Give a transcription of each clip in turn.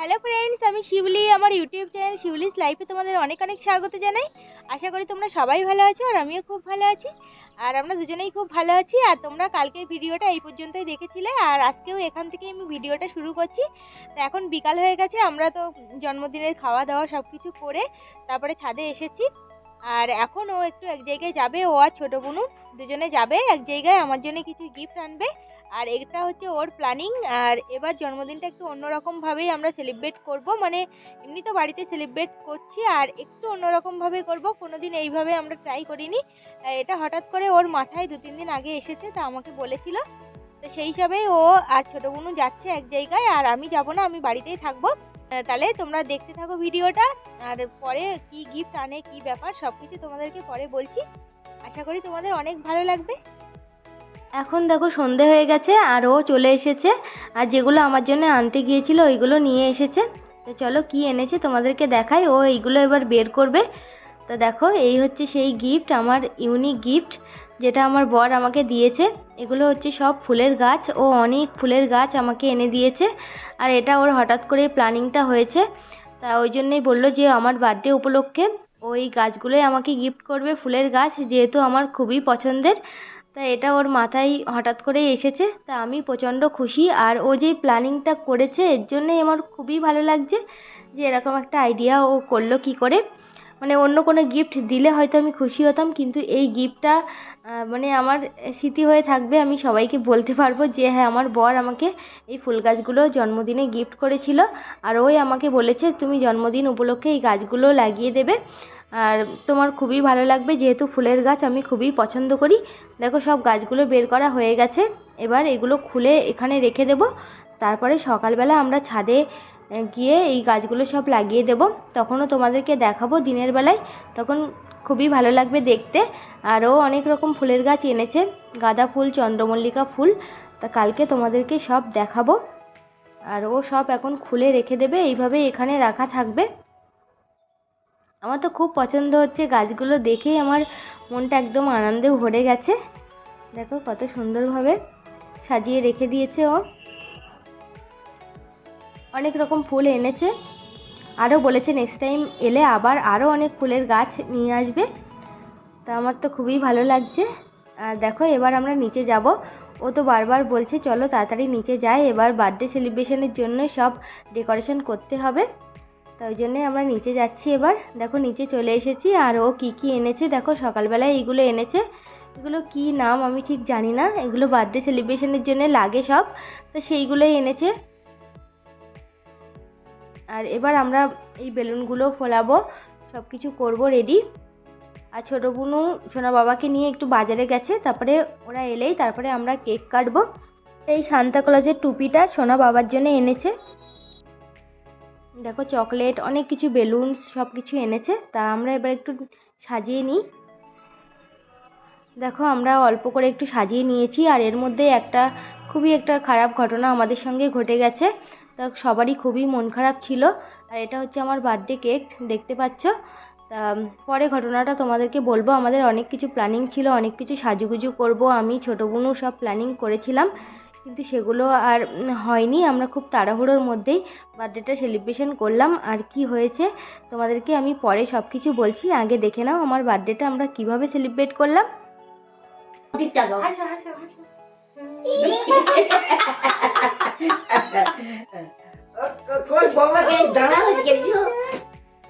Hello friends আমি শিউলি, আমার YouTube channel Shiuli's লাইফে তোমাদের অনেক অনেক স্বাগত জানাই। আশা করি তোমরা সবাই ভালো আছো আর আমিও খুব ভালো আছি। আর আমরা দুজনেই খুব ভালো আছি। আর তোমরা কালকের ভিডিওটা এই পর্যন্তই দেখেছিলে। আর আজকেও এখান থেকে আমি ভিডিওটা শুরু করছি। তো এখন বিকাল হয়ে গেছে, আমরা তো জন্মদিনের খাওয়া দাওয়া সব কিছু করে তারপরে ছাদে এসেছি। আর এখন ও একটু এক জায়গায় যাবে ও আর ছোটো বোনু দুজনে যাবে। এক জায়গায় আমার জন্য কিছু গিফট আনবে। আর এটা হচ্ছে ওর প্ল্যানিং আর এবার জন্মদিনটা একটু অন্যরকমভাবেই আমরা সেলিব্রেট করব। মানে এমনি তো বাড়িতে সেলিব্রেট করছি, আর একটু অন্যরকমভাবে করব। কোনো দিন এইভাবে আমরা ট্রাই করিনি। এটা হঠাৎ করে ওর মাথায় দু তিন দিন আগে এসেছে, তা আমাকে বলেছিল। তো সেই হিসাবেই ও আর ছোটো বোনু যাচ্ছে এক জায়গায়, আর আমি যাব না, আমি বাড়িতেই থাকব। তাহলে তোমরা দেখতে থাকো ভিডিওটা, আর পরে কি গিফট আনে, কি ব্যাপার সব কিছু তোমাদেরকে পরে বলছি। আশা করি তোমাদের অনেক ভালো লাগবে। এখন দেখো সন্ধে হয়ে গেছে আর ও চলে এসেছে আর যেগুলো আমার জন্য আনতে গিয়েছিল ওইগুলো নিয়ে এসেছে। তো চলো কি এনেছে তোমাদেরকে দেখাই। ও এইগুলো এবার বের করবে। তো দেখো এই হচ্ছে সেই গিফট আমার ইউনিক গিফট যেটা আমার বর আমাকে দিয়েছে। এগুলো হচ্ছে সব ফুলের গাছ। ও অনেক ফুলের গাছ আমাকে এনে দিয়েছে। আর এটা ওর হঠাৎ করে প্ল্যানিংটা হয়েছে। তা ওই জন্যই বলল যে আমার বার্থডে উপলক্ষে ওই গাছগুলোই আমাকে গিফট করবে, ফুলের গাছ, যেহেতু আমার খুবই পছন্দের। তা এটা ওর মাথায় হঠাৎ করেই এসেছে, তা আমি প্রচণ্ড খুশি। আর ও যে প্ল্যানিংটা করেছে, এর জন্যেই আমার খুবই ভালো লাগছে যে এরকম একটা আইডিয়া ও করল কী করে। মানে অন্য কোনো গিফট দিলে হয়তো আমি খুশি হতাম, কিন্তু এই গিফটটা মানে আমার স্মৃতি হয়ে থাকবে, আমি সবাইকে বলতে পারব যে হ্যাঁ আমার বর আমাকে এই ফুল গাছগুলো জন্মদিনে গিফট করেছিল, আর ওই আমাকে বলেছে, তুমি জন্মদিন উপলক্ষে এই গাছগুলো লাগিয়ে দেবে। আর তোমার খুবই ভালো লাগবে, যেহেতু ফুলের গাছ আমি খুবই পছন্দ করি। দেখো, সব গাছগুলো বের করা হয়ে গেছে, এবার এগুলো খুলে এখানে রেখে দেব। তারপরে সকালবেলা আমরা ছাদে গিয়ে এই গাছগুলো সব লাগিয়ে দেব। তখনও তোমাদেরকে দেখাবো দিনের বেলায়। তখন খুবই ভালো লাগবে দেখতে। আরও অনেক রকম ফুলের গাছ এনেছে। গাঁদা ফুল, চন্দ্রমল্লিকা ফুল। তা কালকে তোমাদেরকে সব দেখাবো। আর ও সব এখন খুলে রেখে দেবে। এইভাবে এখানে রাখা থাকবে। আমার তো খুব পছন্দ হচ্ছে গাছগুলো দেখেই। আমার মনটা একদম আনন্দে ভরে গেছে। দেখো কত সুন্দরভাবে সাজিয়ে রেখে দিয়েছে ও। অনেক রকম ফুল এনেছে। আরও বলেছে নেক্সট টাইম এলে আবার আরও অনেক ফুলের গাছ নিয়ে আসবে। তা আমার তো খুবই ভালো লাগছে। আর দেখো, এবার আমরা নিচে যাব। ও তো বারবার বলছে, চলো তাড়াতাড়ি নিচে যাই, এবার বার্থডে সেলিব্রেশনের জন্য সব ডেকোরেশন করতে হবে। তো ওই জন্যই আমরা নিচে যাচ্ছি এবার। দেখো, নিচে চলে এসেছি, আর ও কী কী এনেছে? দেখো, সকালবেলায় এইগুলো এনেছে। এগুলো কি নাম আমি ঠিক জানি না। এগুলো বার্থডে সেলিব্রেশনের জন্য লাগে সব। তো সেইগুলোই এনেছে। আর এবার আমরা এই বেলুনগুলো ফোলাবো সব কিছু করব রেডি আর ছোটো বোনু সোনা বাবাকে নিয়ে একটু বাজারে গেছে, তারপরে ওরা এলেই তারপরে আমরা কেক কাটবো। এই সান্তা সান্তাক্লজের টুপিটা সোনা বাবার জন্য এনেছে। দেখো চকলেট, অনেক কিছু বেলুন সব কিছু এনেছে, তা আমরা এবার একটু সাজিয়ে নিই। দেখো আমরা অল্প করে একটু সাজিয়ে নিয়েছি, আর এর মধ্যে একটা খুবই একটা খারাপ ঘটনা আমাদের সঙ্গে ঘটে গেছে। তা সবারই খুবই মন খারাপ ছিল। আর এটা হচ্ছে আমার বার্থডে কেক দেখতে পাচ্ছ? তা পরে ঘটনাটা তোমাদেরকে বলব। আমাদের অনেক কিছু প্ল্যানিং ছিল অনেক কিছু সাজুগুজু করব। আমি ছোটো বোনও সব প্ল্যানিং করেছিলাম। কিন্তু সেগুলো আর হয়নি। আমরা খুব তাড়াহুড়োর মধ্যেই বার্থডেটা সেলিব্রেশন করলাম। আর কি হয়েছে তোমাদেরকে আমি পরে সব কিছু বলছি। আগে দেখে নাও আমার বার্থডেটা আমরা কীভাবে সেলিব্রেট করলাম। হাসো হাসো। কোন বৌমাকে দাঁড়া হয়ে গেছো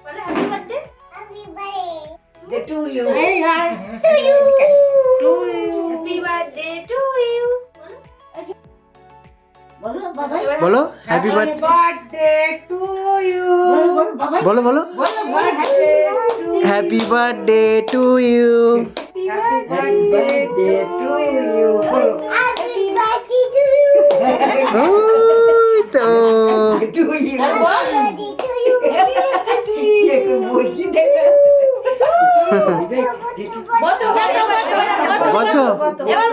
বলে happy birthday The to you. To you To you. Happy birthday to you বলো হ্যাপি বার্থডে birthday to বলো বলো বলো বলো। birthday to happy birthday to you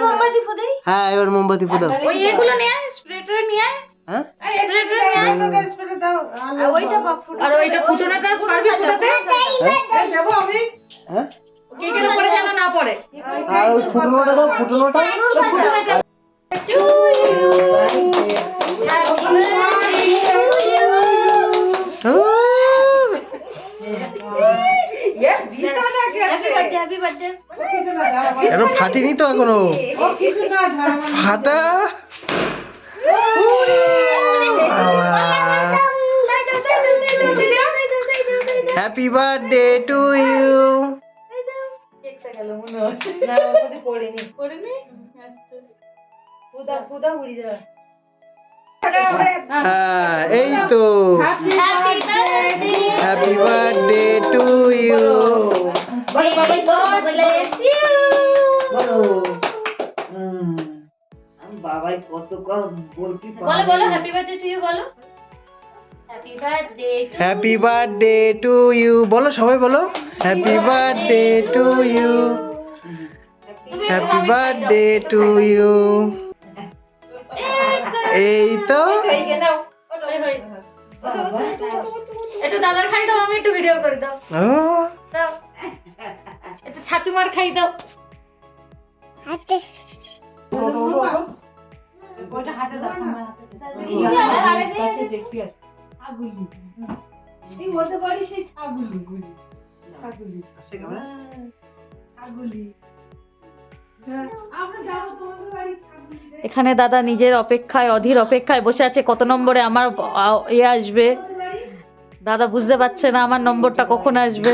মোমবাতি ফুদেই হ্যাঁ এবার মোমবাতি ফুদাও এগুলো নিয়ে আয় নিয়ে হ্যাঁ স্প্রে ট্রে নিয়ে আয় আর ওইটা পা- ফুটো- আর ওইটা ফুটোনাটা পারবি ফুটাতে যাব আমি? হ্যাঁ কেকের উপরে যেন না পড়ে? আর ওই ফুটনোটা। দাও। ফুটনোটা এখন ফাটিনি তো এখনও। ফাটা। হ্যাপি বার্থডে টু ইউ এই তো। হ্যাপি বার্থডে টু ইউ বাবাই কত বলতে বলো বলো হ্যাপি বার্থডে টু ইউ বলো। হ্যাপি বার্থডে টু ইউ বলো সবাই বলো। Happy birthday to you happy birthday to you এই তো একটু দাদার খাই দাও আমি একটু ভিডিও করে দাও। দাও। একটু ছাচুমার খাই দাও। দাও দিদি, আমার যাব তোমাদের বাড়ি ছাগুলি এখানে দাদা নিজের অপেক্ষায়, অধীর অপেক্ষায় বসে আছে, কত নম্বরে আমার ইয়ে আসবে? দাদা বুঝতে পারছে না আমার নম্বরটা কখন আসবে।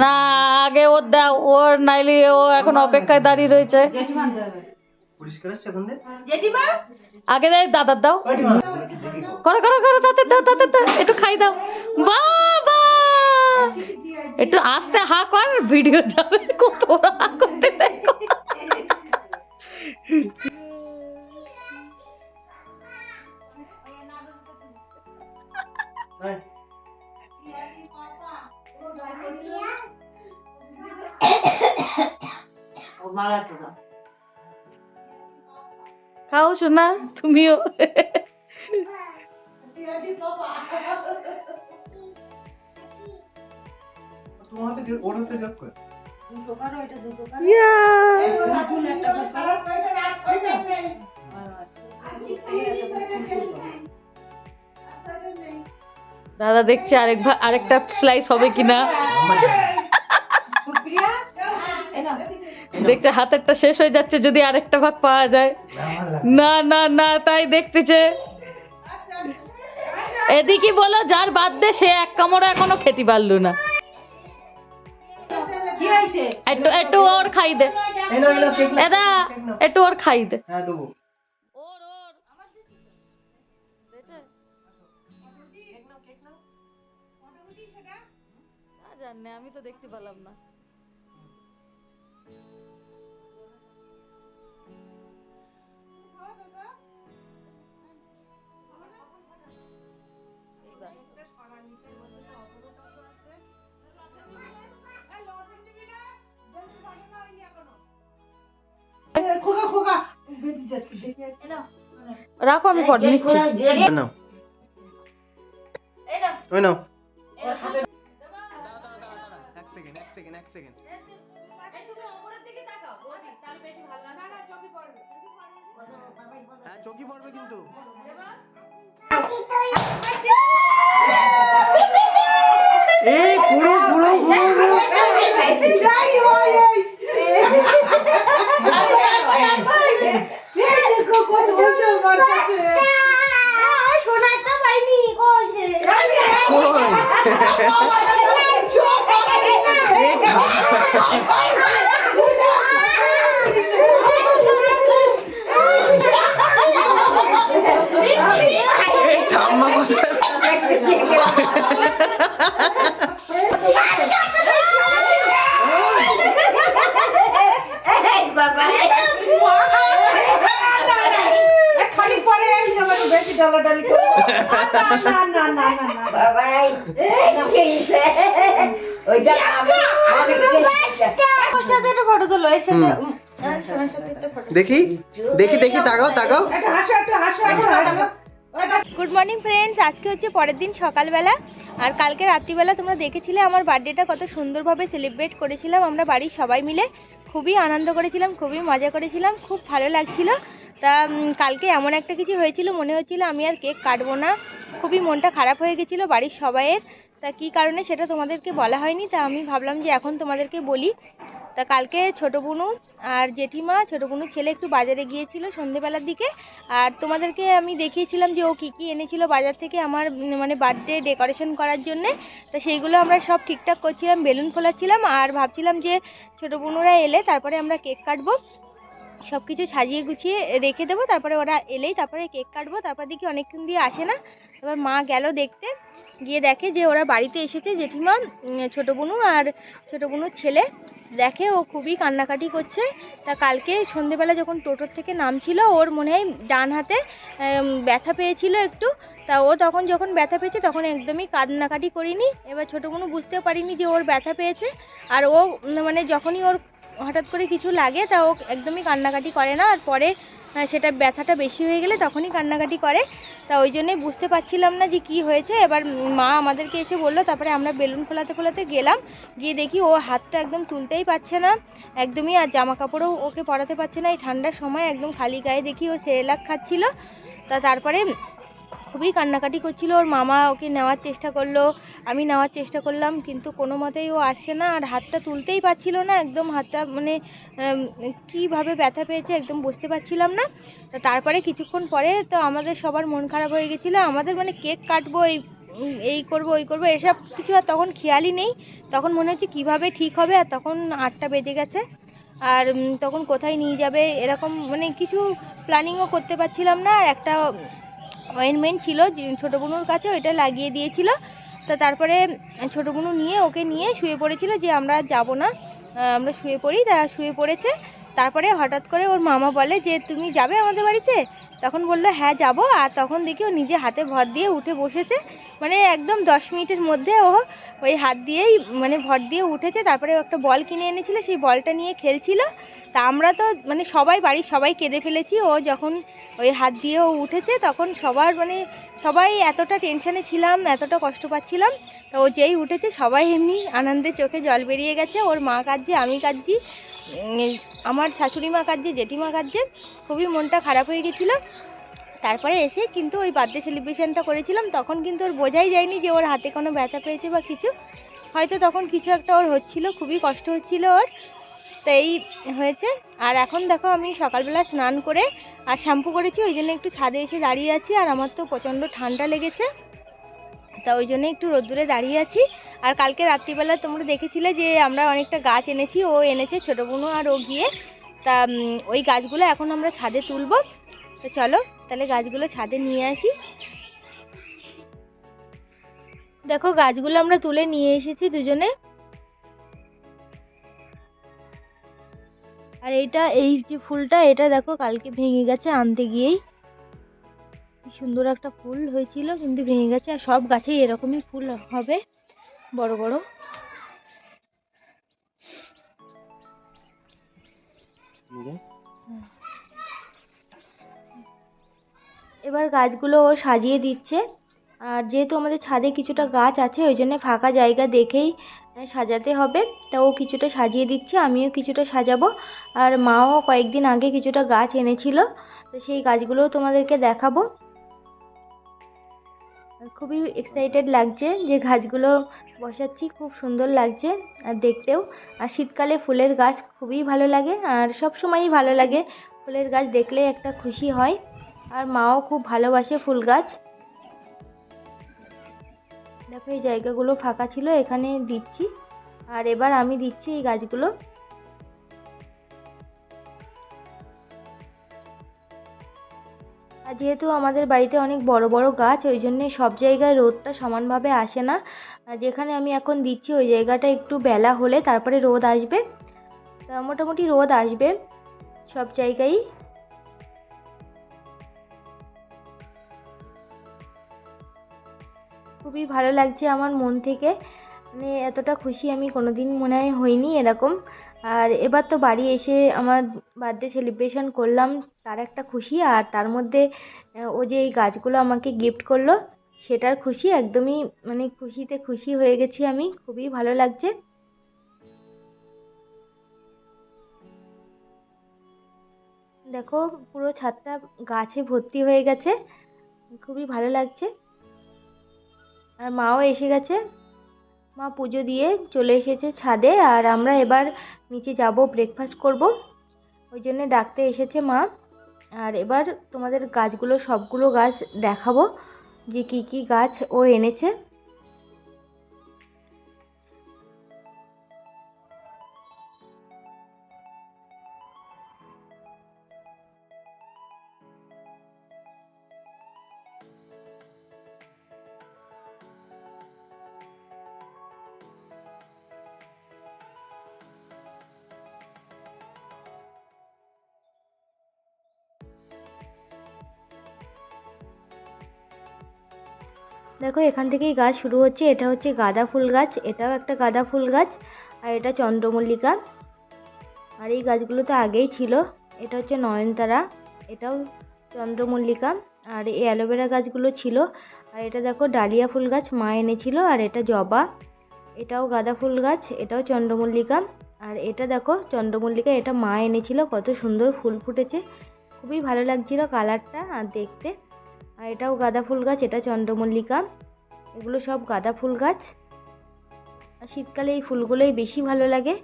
না, আগে ওর দাও ওর নাইলে ও এখন অপেক্ষায় দাঁড়িয়ে রয়েছে। আগে দেয়, দাদার দাও। করো করো করো তাতে দাও তাতে দাও, একটু খাই দাও। বাবা! একটু আস্তে হা কর ভিডিও যাবে। কত হা করতে দেখো। খাও শোনা তুমিও। তোমার হাতে ওর হাতে কারও। ইয়া। বসে দাদা দেখছে আরেক আরেকটা স্লাইস হবে কিনা। দেখছে হাতেরটা শেষ হয়ে যাচ্ছে যদি আরেকটা ভাগ পাওয়া যায়। না না না তাই দেখতেছে। এদিকে বলো যার বাদ দে সে এক কামড় এখনও খেতে পারল না। একটু একটু ওর খাই দে। নাও। একটু ওর খাই দে। হ্যাঁ দেবো। ওর ওর আমি তো দেখতে পেলাম না। রাখো আমি কর নিচ্ছি। নাও ওই নাও। এক এক সেকেন্ড এক সেকেন্ড হ্যাঁ চকি পড়বে কিন্তু এই পুরো পুরো পুরো পুরো কই এই এই ঠাম্মা কোথায় খালি পরে এই যে আমার বেশি ডলাডলি করে। দেখি দেখি দেখি, তাকাও তাকাও। গুড মর্নিং ফ্রেন্ডস আজকে হচ্ছে পরের দিন সকালবেলা। আর কালকে রাত্রিবেলা তোমরা দেখেছিলে আমার বার্থডেটা কত সুন্দরভাবে সেলিব্রেট করেছিলাম। আমরা বাড়ির সবাই মিলে খুবই আনন্দ করেছিলাম, খুবই মজা করেছিলাম, খুব ভালো লাগছিল। তা কালকে এমন একটা কিছু হয়েছিল, মনে হচ্ছিল আমি আর কেক কাটবো না। খুবই মনটা খারাপ হয়ে গেছিল বাড়ির সবাইয়ের। তা, কী কারণে সেটা তোমাদেরকে বলা হয়নি? তা, আমি ভাবলাম যে এখন তোমাদেরকে বলি। তা, কালকে ছোটো বুনু আর জেঠিমা, ছোটো বুনুর ছেলে একটু বাজারে গিয়েছিল সন্ধেবেলার দিকে। আর তোমাদেরকে আমি দেখিয়েছিলাম যে ও কী কী এনেছিল বাজার থেকে আমার মানে বার্থডে ডেকোরেশন করার জন্যে। তা, সেইগুলো আমরা সব ঠিকঠাক করছিলাম, বেলুন ফোলাচ্ছিলাম। আর ভাবছিলাম যে ছোটো বুনুরা এলে তারপরে আমরা কেক কাটবো। সব কিছু সাজিয়ে গুছিয়ে রেখে দেবো, তারপরে ওরা এলেই তারপরে কেক কাটবো, তারপর দেখি অনেকক্ষণ দিয়ে আসে না। এবার মা গেল দেখতে, গিয়ে দেখে যে ওরা বাড়িতে এসেছে জেঠিমা ছোটো বুনু আর ছোটো বোনুর ছেলে। দেখে ও খুবই কান্নাকাটি করছে। তা কালকে সন্ধেবেলা যখন টোটোর থেকে নামছিল, ওর মনে হয় ডান হাতে ব্যথা পেয়েছিল একটু। তা ও তখন যখন ব্যথা পেয়েছে, তখন একদমই কান্নাকাটি করিনি। এবার ছোটো বুনু বুঝতেও পারিনি যে ওর ব্যথা পেয়েছে। আর ও মানে যখনই ওর হঠাৎ করে কিছু লাগে, তা ও একদমই কান্নাকাটি করে না। আর পরে সেটা ব্যথাটা বেশি হয়ে গেলে তখনই কান্নাকাটি করে। তা ওই জন্যই বুঝতে পারছিলাম না যে কি হয়েছে। এবার মা আমাদেরকে এসে বলল, তারপরে আমরা বেলুন ফোলাতে ফোলাতে গেলাম। গিয়ে দেখি ও হাতটা একদম তুলতেই পারছে না। একদমই আর জামা কাপড়ও ওকে পরাতে পারছে না। এই ঠান্ডার সময় একদম খালি গায়ে দেখি ও সেরেলাক খাচ্ছিল। তা তারপরে খুবই কান্নাকাটি করছিল, ওর মামা ওকে নেওয়ার চেষ্টা করল, আমি নেওয়ার চেষ্টা করলাম, কিন্তু কোনো মতেই ও আসছে না, আর হাতটা তুলতেই পারছিল না, একদম হাতটা মানে কীভাবে ব্যথা পেয়েছে একদম বুঝতে পারছিলাম না। তারপরে কিছুক্ষণ পরে তো আমাদের সবার মন খারাপ হয়ে গেছিল, আমাদের মানে কেক কাটবো, এই এই করব, ওই করব, এসব কিছু আর তখন খেয়ালই নেই, তখন মনে হচ্ছে কীভাবে ঠিক হবে, আর তখন আটটা বেজে গেছে, আর তখন কোথায় নিয়ে যাবে, এরকম মানে কিছু প্ল্যানিংও করতে পারছিলাম না, একটা অয়েনমেন্ট ছিল ছোটো বোনুর কাছে ওইটা লাগিয়ে দিয়েছিল। তা তারপরে ছোটো বোনু নিয়ে ওকে নিয়ে শুয়ে পড়েছিল যে আমরা যাব না। আমরা শুয়ে পড়ি তা শুয়ে পড়েছে। তারপরে হঠাৎ করে ওর মামা বলে যে, তুমি যাবে আমাদের বাড়িতে? তখন বলল হ্যাঁ যাব। আর তখন দেখি ও নিজে হাতে ভর দিয়ে উঠে বসেছে। মানে একদম দশ মিনিটের মধ্যে ও ওই হাত দিয়েই মানে ভর দিয়ে উঠেছে। তারপরে একটা বল কিনে এনেছিল, সেই বলটা নিয়ে খেলছিল। তা আমরা তো মানে সবাই বাড়ির সবাই কেঁদে ফেলেছি। ও যখন ওই হাত দিয়ে ও উঠেছে, তখন সবার মানে সবাই এতটা টেনশানে ছিলাম, এতটা কষ্ট পাচ্ছিলাম। তো ও যেই উঠেছে, সবাই এমনি আনন্দে চোখে জল বেরিয়ে গেছে। ওর মা কাঁদছে, আমি কাঁদছি। আমার শাশুড়ি মা কাঁদছে, জেঠিমা কাঁদছে, খুবই মনটা খারাপ হয়ে গেছিল। তারপরে এসে কিন্তু ওই বার্থডে সেলিব্রেশনটা করেছিলাম, তখন কিন্তু ওর বোঝাই যায়নি যে ওর হাতে কোনো ব্যথা পেয়েছে বা কিছু। হয়তো তখন কিছু একটা ওর হচ্ছিল, খুবই কষ্ট হচ্ছিল ওর। তো এই হয়েছে। আর এখন দেখো আমি সকালবেলা স্নান করে আর শ্যাম্পু করেছি, ওই জন্য একটু ছাদে এসে দাঁড়িয়ে আছি, আর আমার তো প্রচণ্ড ঠান্ডা লেগেছে। তা ওই জন্য একটু রোদ্দুরে দাঁড়িয়ে আছি। আর কালকে রাত্রিবেলা তোমরা দেখেছিলে যে আমরা অনেকটা গাছ এনেছি, ও এনেছে ছোটো বোনও আর ও গিয়ে তা ওই গাছগুলো এখন আমরা ছাদে তুলবো। তো চলো, তাহলে গাছগুলো ছাদে নিয়ে আসি। দেখো, গাছগুলো আমরা তুলে নিয়ে এসেছি দুজনে। আর এইটা, এই যে ফুলটা, এটা দেখো, কালকে ভেঙে গেছে আনতে গিয়েই। সুন্দর একটা ফুল হয়েছিল, কিন্তু ভেঙে গেছে, আর সব গাছেই এরকমই ফুল হবে। বড় বড়। এবার গাছগুলো ও সাজিয়ে দিচ্ছে। আর যেহেতু আমাদের ছাদে কিছুটা গাছ আছে ওই জন্য ফাঁকা জায়গা দেখেই সাজাতে হবে। তা ও কিছুটা সাজিয়ে দিচ্ছে আমিও কিছুটা সাজাবো। আর মাও কয়েকদিন আগে কিছুটা গাছ এনেছিল। তো সেই গাছগুলোও তোমাদেরকে দেখাবো। খুবই এক্সাইটেড লাগছে যে গাছগুলো বসাচ্ছি, খুব সুন্দর লাগছে আর দেখতেও। আর শীতকালে ফুলের গাছ খুবই ভালো লাগে আর সব সময়ই ভালো লাগে ফুলের গাছ দেখলে একটা খুশি হয়। আর মাও খুব ভালোবাসে ফুল গাছ। দেখো এই জায়গাগুলো ফাঁকা ছিল, এখানে দিচ্ছি। আর এবার আমি দিচ্ছি এই গাছগুলো। আর যেহেতু আমাদের বাড়িতে অনেক বড় বড় গাছ, ওই জন্যে সব জায়গায় রোদটা সমানভাবে আসে না। যেখানে আমি এখন দিচ্ছি, ওই জায়গাটা একটু বেলা হলে তারপরে রোদ আসবে। তা মোটামুটি রোদ আসবে সব জায়গায়ই খুবই ভালো লাগছে আমার মন থেকে। মানে এতটা খুশি আমি কোনোদিন মনে হয় হইনি এরকম। আর এবার তো বাড়ি এসে আমার বার্থডে সেলিব্রেশন করলাম, তার একটা খুশি। আর তার মধ্যে ও যে এই গাছগুলো আমাকে গিফট করল, সেটার খুশি একদমই মানে খুশিতে খুশি হয়ে গেছি আমি। খুবই ভালো লাগছে। দেখো, পুরো ছাদটা গাছে ভর্তি হয়ে গেছে। খুবই ভালো লাগছে। আর মাও এসে গেছে। মা পুজো দিয়ে চলে এসেছে ছাদে আর আমরা এবার নিচে যাব ব্রেকফাস্ট করব। ওই জন্যে ডাকতে এসেছে মা। আর এবার তোমাদের গাছগুলো, সবগুলো গাছ দেখাবো যে কি কি গাছ ও এনেছে। দেখো, এখান থেকেই গাছ শুরু হচ্ছে। এটা হচ্ছে গাঁদা ফুল গাছ, এটাও একটা গাঁদা ফুল গাছ, আর এটা চন্দ্রমল্লিকা। আর এই গাছগুলো তো আগেই ছিল। এটা হচ্ছে নয়নতারা, এটাও চন্দ্রমল্লিকা। আর এই অ্যালোভেরা গাছগুলো ছিল। আর এটা দেখো, ডালিয়া ফুল গাছ, মা এনেছিল। আর এটা জবা, এটাও গাঁদা ফুল গাছ, এটাও চন্দ্রমল্লিকা। আর এটা দেখো, চন্দ্রমল্লিকা, এটা মা এনেছিল। কত সুন্দর ফুল ফুটেছে। খুবই ভালো লাগছিল কালারটা, আর দেখতে। আর এটাও গাঁদা ফুল গাছ, এটা চন্দ্রমল্লিকা। এগুলো সব গাঁদা ফুল গাছ। আর শীতকালে এই ফুলগুলোই বেশি ভালো লাগে।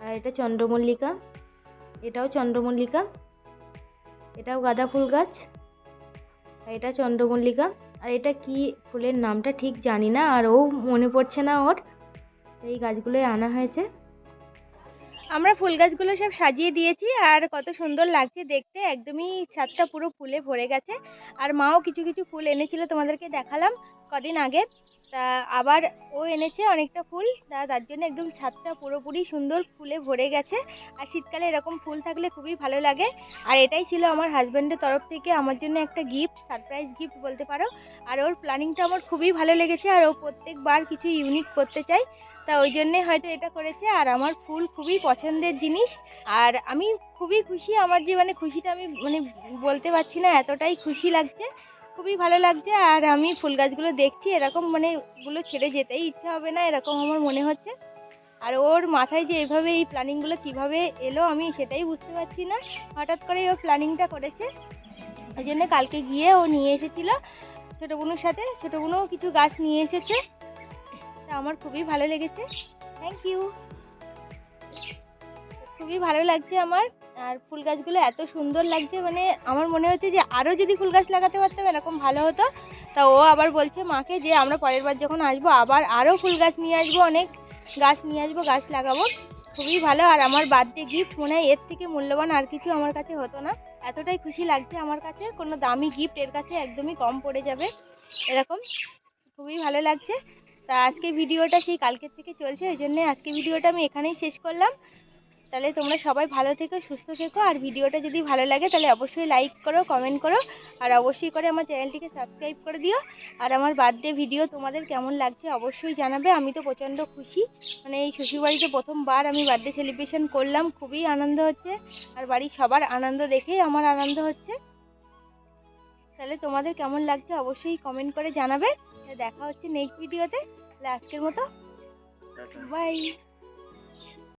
আর এটা চন্দ্রমল্লিকা। এটাও চন্দ্রমল্লিকা। এটাও গাঁদা ফুল গাছ। আর এটা চন্দ্রমল্লিকা। আর এটা কি ফুলের নামটা ঠিক জানি না, আর ও মনে পড়ছে না ওর। এই গাছগুলোই আনা হয়েছে। আমরা ফুল গাছগুলো সব সাজিয়ে দিয়েছি আর কত সুন্দর লাগছে দেখতে। একদমই ছাদটা পুরো ফুলে ভরে গেছে। আর মাও কিছু কিছু ফুল এনেছিল তোমাদেরকে দেখালাম কদিন আগে। তা আবার ও এনেছে অনেকটা ফুল। তা তার জন্য একদম ছাদটা পুরোপুরি সুন্দর ফুলে ভরে গেছে। আর শীতকালে এরকম ফুল থাকলে খুবই ভালো লাগে। আর এটাই ছিল আমার হাজব্যান্ডের তরফ থেকে আমার জন্য একটা গিফট সারপ্রাইজ গিফট বলতে পারো। আর ওর প্ল্যানিংটা আমার খুবই ভালো লেগেছে। আর ও প্রত্যেকবার কিছু ইউনিক করতে চায়। তা ওই জন্যে হয়তো এটা করেছে। আর আমার ফুল খুবই পছন্দের জিনিস। আর আমি খুবই খুশি, আমার যে মানে খুশিটা আমি মানে বলতে পারছি না, এতটাই খুশি লাগছে। খুবই ভালো লাগছে। আর আমি ফুল গাছগুলো দেখছি, এরকম মানে গুলো ছেড়ে যেতেই ইচ্ছা হবে না, এরকম আমার মনে হচ্ছে। আর ওর মাথায় যে এভাবে এই প্ল্যানিংগুলো কীভাবে এলো আমি সেটাই বুঝতে পারছি না। হঠাৎ করেই ও প্ল্যানিংটা করেছে। ওই জন্য কালকে গিয়ে ও নিয়ে এসেছিল ছোটো বোনের সাথে। ছোটো বোনও কিছু গাছ নিয়ে এসেছে। আমার খুবই ভালো লেগেছে। থ্যাংক ইউ খুবই ভালো লাগছে আমার। আর ফুল গাছগুলো এত সুন্দর লাগছে মানে আমার মনে হচ্ছে যে আরও যদি ফুল গাছ লাগাতে পারতাম এরকম ভালো হতো। তা ও আবার বলছে মাকে যে আমরা পরের বার যখন আসব, আবার আরও ফুল গাছ নিয়ে আসব, অনেক গাছ নিয়ে আসব, গাছ লাগাবো। খুবই ভালো। আর আমার বার্থডে গিফট মনে হয় এর থেকে মূল্যবান আর কিছু আমার কাছে হতো না। এতটাই খুশি লাগছে আমার কাছে। কোনো দামি গিফট এর কাছে একদমই কম পড়ে যাবে। এরকম। খুবই ভালো লাগছে। তা আজকে ভিডিওটা সেই কালকের থেকে চলছে, ওই জন্যে আজকে ভিডিওটা আমি এখানেই শেষ করলাম। তাহলে তোমরা সবাই ভালো থেকো, সুস্থ থেকো, আর ভিডিওটা যদি ভালো লাগে তাহলে অবশ্যই লাইক করো কমেন্ট করো, আর অবশ্যই করে আমার চ্যানেলটিকে সাবস্ক্রাইব করে দিও। আর আমার বার্থডে ভিডিও তোমাদের কেমন লাগছে অবশ্যই জানাবে, আমি তো প্রচণ্ড খুশি। মানে এই শ্বশুরবাড়িতে প্রথমবার আমি বার্থডে সেলিব্রেশন করলাম, খুবই আনন্দ হচ্ছে। আর বাড়ির সবার আনন্দ দেখেই আমার আনন্দ হচ্ছে। তাহলে তোমাদের কেমন লাগছে অবশ্যই কমেন্ট করে জানাবে। দেখা হচ্ছে নেক্সট ভিডিওতে আজকের মতো। বাই